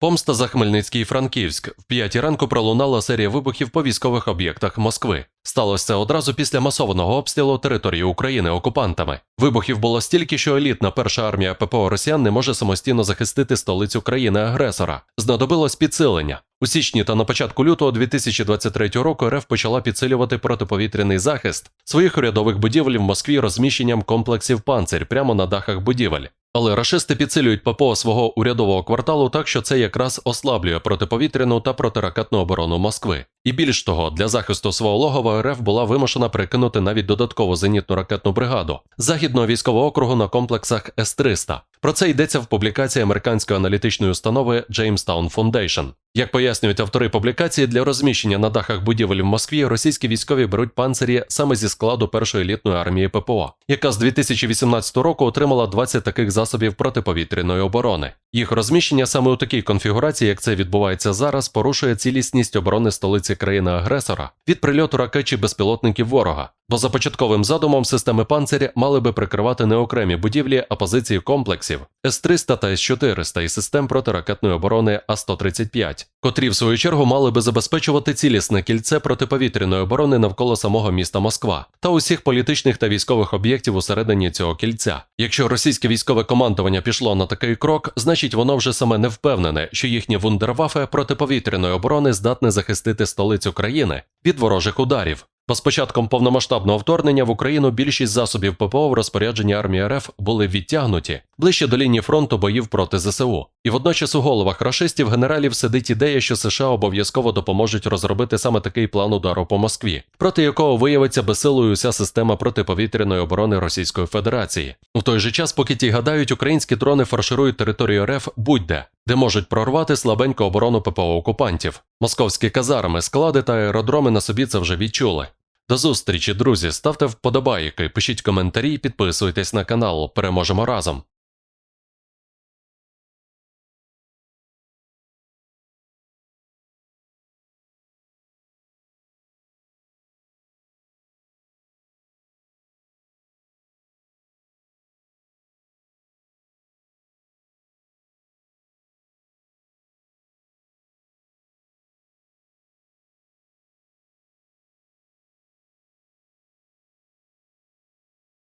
Помста за Хмельницький і Франківськ. В п'ятій ранку пролунала серія вибухів по військових об'єктах Москви. Сталося це одразу після масованого обстрілу території України окупантами. Вибухів було стільки, що елітна перша армія ППО Росіян не може самостійно захистити столицю країни-агресора. Знадобилось підсилення. У січні та на початку лютого 2023 року РФ почала підсилювати протиповітряний захист своїх урядових будівель в Москві розміщенням комплексів панцир прямо на дахах будівель. Але рашисти підсилюють ППО свого урядового кварталу так, що це якраз ослаблює протиповітряну та протиракетну оборону Москви. І більш того, для захисту свого логова РФ була вимушена перекинути навіть додаткову зенітну ракетну бригаду західного військового округу на комплексах С-300. Про це йдеться в публікації американської аналітичної установи Jamestown Foundation. Як пояснюють автори публікації, для розміщення на дахах будівель в Москві російські військові беруть панцирі саме зі складу першої елітної армії ППО, яка з 2018 року отримала 20 таких засобів протиповітряної оборони. Їх розміщення саме у такій конфігурації, як це відбувається зараз, порушує цілісність оборони столиці країни-агресора від прильоту ракет чи безпілотників ворога. Бо за початковим задумом системи панциря мали би прикривати не окремі будівлі, а позиції комплексів С-300 та С-400 і систем протиракетної оборони А-135, котрі в свою чергу мали би забезпечувати цілісне кільце протиповітряної оборони навколо самого міста Москва та усіх політичних та військових об'єктів усередині цього кільця. Якщо російське військове командування пішло на такий крок, значить воно вже саме не впевнене, що їхнє вундервафе протиповітряної оборони здатне захистити столицю країни від ворожих ударів. Бо з початком повномасштабного вторгнення в Україну більшість засобів ППО в розпорядженні армії РФ були відтягнуті ближче до лінії фронту боїв проти ЗСУ. І водночас у головах рашистів генералів сидить ідея, що США обов'язково допоможуть розробити саме такий план удару по Москві, проти якого виявиться безсилою уся система протиповітряної оборони Російської Федерації. У той же час, поки ті гадають, українські дрони фарширують територію РФ будь-де, де можуть прорвати слабеньку оборону ППО окупантів. Московські казарми, склади та аеродроми на собі це вже відчули. До зустрічі, друзі. Ставте вподобайки, пишіть коментарі, підписуйтесь на канал. Переможемо разом.